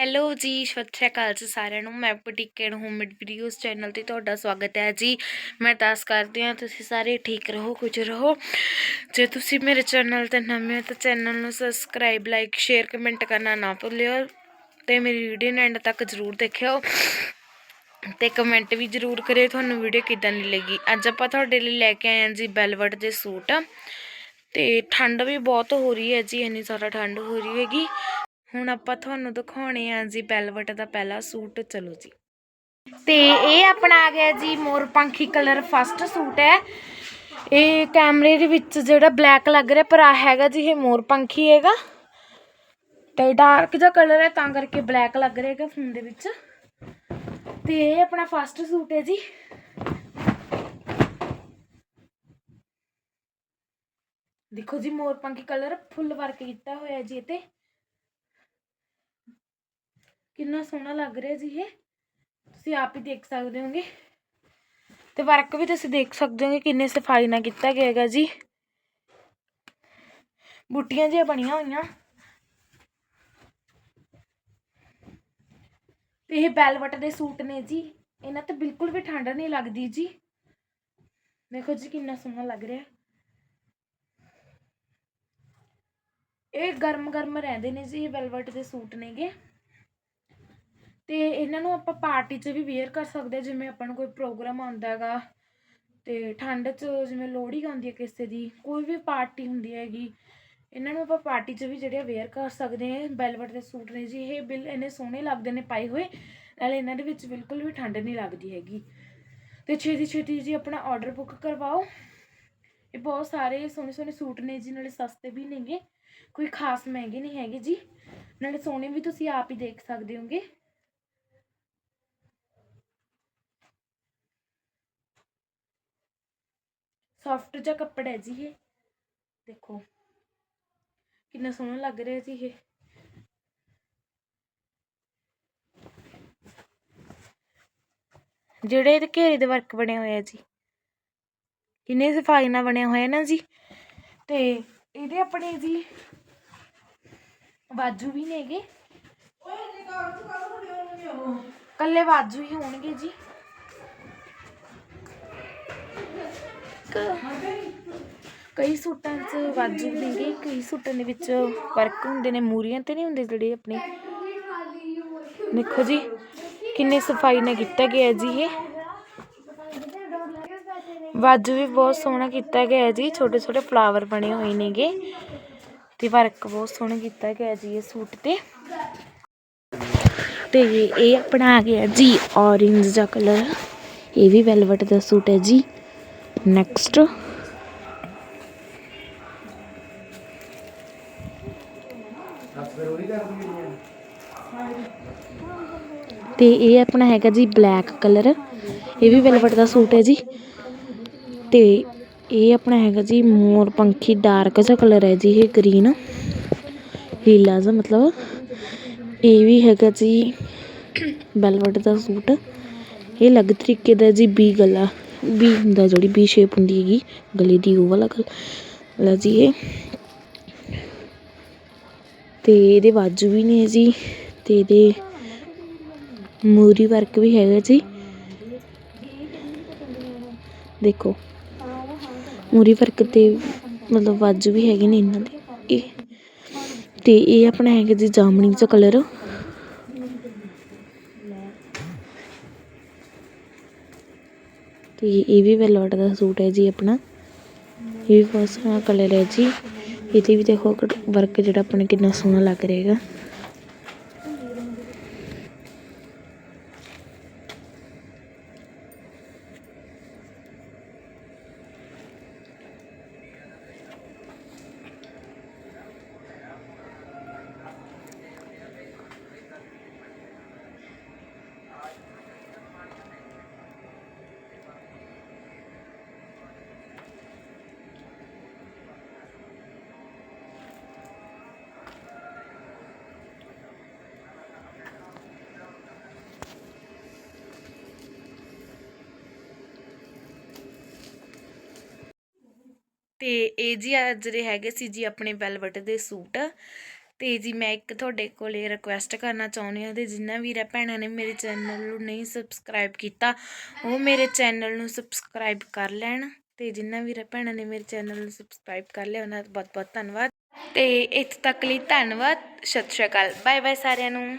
Hello ਜੀ, ਸਤਿ ਸ਼੍ਰੀ ਅਕਾਲ ਜੀ ਸਾਰਿਆਂ ਨੂੰ। ਮੈਂ boutique and homemade videos channel ਤੇ ਤੁਹਾਡਾ ਸਵਾਗਤ ਹੈ ਜੀ। ਮੈਂ ਦਾਸ ਕਰਦੀ ਹਾਂ ਤੁਸੀਂ ਸਾਰੇ ਠੀਕ ਰਹੋ, ਕੁਝ ਰਹੋ। ਜੇ ਤੁਸੀਂ ਮੇਰੇ ਚੈਨਲ ਤੇ ਨਵੇਂ ਹੋ ਤਾਂ ਚੈਨਲ ਨੂੰ ਸਬਸਕ੍ਰਾਈਬ ਲਾਈਕ ਸ਼ੇਅਰ ਕਮੈਂਟ ਕਰਨਾ ਨਾ ਭੁੱਲਿਓ ਤੇ ਮੇਰੀ ਵੀਡੀਓ ਨੂੰ ਐਂਡ ਤੱਕ ਜ਼ਰੂਰ ਦੇਖਿਓ ਤੇ ਕਮੈਂਟ ਵੀ ਜ਼ਰੂਰ ਕਰਿਓ, ਤੁਹਾਨੂੰ ਵੀਡੀਓ ਕਿਦਾਂ ਦੀ ਲੱਗੀ? ਅੱਜ ਆਪਾਂ ਤੁਹਾਡੇ ਲਈ ਲੈ ਕੇ ਆਏ ਹਾਂ ਜੀ ਬੈਲਵਟ ਦੇ ਸੂਟ। ਤੇ ਠੰਡ ਵੀ ਬਹੁਤ ਹੋ ਰਹੀ ਹੈ ਜੀ, ਇੰਨੀ ਜ਼ਿਆਦਾ ਠੰਡ ਹੋ ਰਹੀ ਹੈਗੀ। ਹੁਣ ਆਪਾਂ ਤੁਹਾਨੂੰ ਦਿਖਾਉਣੇ ਆ ਜੀ ਬੈਲਵਟ ਦਾ ਪਹਿਲਾ ਸੂਟ ਚਲੋ ਜੀ। ਤੇ ਇਹ ਆਪਣਾ ਆ ਗਿਆ ਜੀ ਮੋਰ ਪੰਖੀ ਕਲਰ ਫਸਟ ਸੂਟ ਹੈ। ਇਹ ਕੈਮਰੇ ਦੇ ਵਿੱਚ ਜਿਹੜਾ ਬਲੈਕ ਲੱਗ ਰਿਹਾ ਪਰ ਆ ਹੈਗਾ ਜੀ ਇਹ ਮੋਰ ਪੰਖੀ ਹੈਗਾ। ਤੇ ਡਾਰਕ ਜਿਹਾ ਕਲਰ ਹੈ ਤਾਂ ਕਰਕੇ ਬਲੈਕ ਲੱਗ ਰਿਹਾ ਹੈਗਾ ਫੋਨ ਦੇ ਵਿੱਚ। ਤੇ ਇਹ ਆਪਣਾ ਫਸਟ ਸੂਟ ਹੈ ਜੀ। ਦੇਖੋ ਜੀ ਮੋਰ ਪੰਖੀ ਕਲਰ ਫੁੱਲ ਵਰਕ ਕੀਤਾ ਹੋਇਆ ਜੀ ਇਹ ਤੇ। ਕਿੰਨਾ ਸੋਹਣਾ ਲੱਗ ਰਿਹਾ ਜੀ ਇਹ। ਤੁਸੀਂ ਆਪ ਹੀ ਦੇਖ ਸਕਦੇ ਹੋਗੇ। ਤੇ ਵਰਕ ਵੀ ਤੁਸੀਂ ਦੇਖ ਸਕਦੇ ਹੋਗੇ ਕਿੰਨੇ ਸਫ਼ਾਈ ਨਾਲ ਕੀਤਾ ਗਿਆ ਹੈਗਾ ਜੀ। ਬੁੱਟੀਆਂ ਜਿਹੀਆਂ ਬਣੀਆਂ ਹੋਈਆਂ। ਤੇ ਇਹ ਬੈਲਵਟ ਦੇ ਸੂਟ ਨੇ ਜੀ। ਇਹਨਾਂ ਤੇ ਬਿਲਕੁਲ ਵੀ ਠੰਡ ਨਹੀਂ ਲੱਗਦੀ ਜੀ। ਦੇਖੋ ਜੀ ਕਿੰਨਾ ਸੋਹਣਾ ਲੱਗ ਰਿਹਾ। ਇਹ ਗਰਮ ਗਰਮ ਰਹਿੰਦੇ ਨੇ ਜੀ ਇਹ ਵੈਲਵਟ ਦੇ ਸੂਟ ਨੇਗੇ। ਤੇ ਇਹਨਾਂ ਨੂੰ ਆਪਾਂ ਪਾਰਟੀ 'ਚ ਵੀ ਵੇਅਰ ਕਰ ਸਕਦੇ ਜਿਵੇਂ ਆਪਾਂ ਨੂੰ ਕੋਈ ਪ੍ਰੋਗਰਾਮ ਆਉਂਦਾ ਹੈਗਾ ਤੇ ਠੰਡ 'ਚ ਜਿਵੇਂ ਲੋਹੜੀ ਆਉਂਦੀ ਹੈ ਕਿਸੇ ਦੀ, ਕੋਈ ਵੀ ਪਾਰਟੀ ਹੁੰਦੀ ਹੈਗੀ, ਇਹਨਾਂ ਨੂੰ ਆਪਾਂ ਪਾਰਟੀ 'ਚ ਵੀ ਜਿਹੜੇ ਵੇਅਰ ਕਰ ਸਕਦੇ ਹਾਂ ਵੈਲਵਟ ਦੇ ਸੂਟ ਨੇ ਜੀ, ਇਹ ਬਿਲ ਇੰਨੇ ਸੋਹਣੇ ਲੱਗਦੇ ਨੇ ਪਾਏ ਹੋਏ, ਨਾਲੇ ਇਹਨਾਂ ਦੇ ਵਿੱਚ ਬਿਲਕੁਲ ਵੀ ਠੰਡ ਨਹੀਂ ਲੱਗਦੀ ਹੈਗੀ। ਤੇ ਛੇਤੀ ਛੇਤੀ ਜੀ ਆਪਣਾ ਆਰਡਰ ਬੁੱਕ ਕਰਵਾਓ। ਇਹ ਬਹੁਤ ਸਾਰੇ ਸੋਹਣੇ ਸੋਹਣੇ ਸੂਟ ਨੇ ਜੀ, ਨਾਲੇ ਸਸਤੇ ਵੀ ਨੇਗੇ, ਕੋਈ ਖਾਸ ਮਹਿੰਗੇ ਨਹੀਂ ਹੈਗੇ ਜੀ, ਨਾਲੇ ਸੋਹਣੇ ਵੀ ਤੁਸੀਂ ਆਪ ਹੀ ਦੇਖ ਸਕਦੇ ਹੋਗੇ। ਸੌਫਟ ਜਿਹਾ ਕੱਪੜਾ ਹੈ ਜੀ ਇਹ। ਦੇਖੋ ਕਿੰਨਾ ਸੋਹਣਾ ਲੱਗ ਰਿਹਾ ਜੀ ਇਹ। ਜਿਹੜੇ ਇਹਦੇ ਘੇਰੇ ਦੇ ਵਰਕ ਬਣੇ ਹੋਏ ਆ ਜੀ। ਕਿੰਨੇ ਸਫ਼ਾਈ ਨਾਲ ਬਣਿਆ ਹੋਇਆ ਨਾ ਜੀ। ਤੇ ਇਹਦੇ ਆਪਣੇ ਜੀ ਬਾਜੂ ਵੀ ਨੇਗੇ ਕੱਲੇ ਬਾਜੂ ਹੀ ਹੋਣਗੇ ਜੀ। ਕਈ ਸੂਟਾਂ 'ਚ ਬਾਜੂ ਨੇਗੇ ਕਈ ਸੂਟਾਂ ਦੇ ਵਿੱਚ ਵਰਕ ਹੁੰਦੇ ਨੇ, ਮੂਰੀਆਂ ਤੇ ਨਹੀਂ ਹੁੰਦੇ ਜਿਹੜੇ ਆਪਣੇ? ਦੇਖੋ ਜੀ, ਕਿੰਨੇ ਸਫ਼ਾਈ ਨਾਲ ਕੀਤਾ ਗਿਆ ਜੀ ਇਹ। ਵਾਜੂ ਵੀ ਬਹੁਤ ਸੋਹਣਾ ਕੀਤਾ ਗਿਆ ਜੀ ਛੋਟੇ ਛੋਟੇ ਫਲਾਵਰ ਬਣੇ ਹੋਏ ਨੇਗੇ ਤੇ ਵਰਕ ਬਹੁਤ ਸੋਹਣਾ ਕੀਤਾ ਗਿਆ ਜੀ ਇਹ ਸੂਟ ਤੇ। ਤੇ ਇਹ ਆਪਣਾ ਆ ਗਿਆ ਜੀ ਔਰੇਂਜ ਦਾ ਕਲਰ ਇਹ ਵੀ ਵੈਲਵਟ ਦਾ ਸੂਟ ਹੈ ਜੀ। ਨੈਕਸਟ ਤੇ ਇਹ ਆਪਣਾ ਹੈਗਾ ਜੀ ਬਲੈਕ ਕਲਰ ਇਹ ਵੀ ਵੈਲਵਟ ਦਾ ਸੂਟ ਹੈ ਜੀ। ਤੇ ਇਹ ਆਪਣਾ ਹੈਗਾ ਜੀ ਮੋਰ ਪੰਖੀ ਡਾਰਕ ਜਿਹਾ ਕਲਰ ਹੈ ਜੀ, ਇਹ ਗ੍ਰੀਨ ਲੀਲਾ ਜਿਹਾ ਮਤਲਬ। ਇਹ ਵੀ ਹੈਗਾ ਜੀ ਵੈਲਵਟ ਦਾ ਸੂਟ। ਇਹ ਅਲੱਗ ਤਰੀਕੇ ਦਾ ਜੀ ਬੀ ਗਲਾ। ਬੀ ਹੁੰਦਾ ਜਿਹੜੀ ਬੀ ਸ਼ੇਪ ਹੁੰਦੀ ਹੈਗੀ, ਗਲੇ ਦੀ, ਉਹ ਵਾਲਾ ਗਲਾ ਜੀ ਇਹ। ਤੇ ਇਹਦੇ ਬਾਜੂ ਵੀ ਨੇ ਜੀ, ਤੇ ਇਹਦੇ ਮੂਰੀ ਵਰਕ ਵੀ ਹੈਗਾ ਜੀ। ਦੇਖੋ, ਮੂਰੀ ਵਰਕ ਤੇ ਮਤਲਬ ਬਾਜੂ ਵੀ ਹੈਗੇ ਨੇ ਇਹਨਾਂ ਦੇ। ਇਹ ਤੇ ਇਹ ਆਪਣਾ ਹੈਗਾ ਜੀ ਜਾਮਣੀ ਜਿਹਾ ਕਲਰ ਤੇ ਇਹ ਵੀ ਵੈਲਵਟ ਦਾ ਸੂਟ ਹੈ ਜੀ ਆਪਣਾ। ਇਹ ਵੀ ਬਹੁਤ ਸੋਹਣਾ ਕਲਰ ਹੈ ਜੀ। ਇਹਦੇ ਵੀ ਦੇਖੋ ਵਰਕ ਜਿਹੜਾ ਆਪਣੇ ਕਿੰਨਾ ਸੋਹਣਾ ਲੱਗ ਰਿਹਾ ਹੈਗਾ। ਤੇ ਇਹ ਜੀ ਅੱਜ ਦੇ ਹੈਗੇ ਸੀ ਜੀ ਆਪਣੇ ਵੈਲਵਟ ਦੇ ਸੂਟ। ਤੇ ਜੀ ਮੈਂ ਇੱਕ ਤੁਹਾਡੇ ਕੋਲੇ ਰਿਕੁਐਸਟ ਕਰਨਾ ਚਾਹੁੰਦੀ ਹਾਂ ਤੇ ਜਿੰਨਾ ਵੀਰਾਂ ਭੈਣਾਂ ਨੇ ਮੇਰੇ ਚੈਨਲ ਨੂੰ ਨਹੀਂ ਸਬਸਕ੍ਰਾਈਬ ਕੀਤਾ, ਉਹ ਮੇਰੇ ਚੈਨਲ ਨੂੰ ਸਬਸਕ੍ਰਾਈਬ ਕਰ ਲੈਣ ਤੇ ਜਿੰਨਾ ਵੀਰਾਂ ਭੈਣਾਂ ਨੇ ਮੇਰੇ ਚੈਨਲ ਨੂੰ ਸਬਸਕ੍ਰਾਈਬ ਕਰ ਲਿਆ, ਉਹਨਾਂ ਦਾ ਬਹੁਤ ਬਹੁਤ ਧੰਨਵਾਦ। ਤੇ ਇੱਥੇ ਤੱਕ ਲਈ ਧੰਨਵਾਦ, ਸਤਿ ਸ਼੍ਰੀ ਅਕਾਲ ਬਾਏ ਬਾਏ ਸਾਰਿਆਂ ਨੂੰ।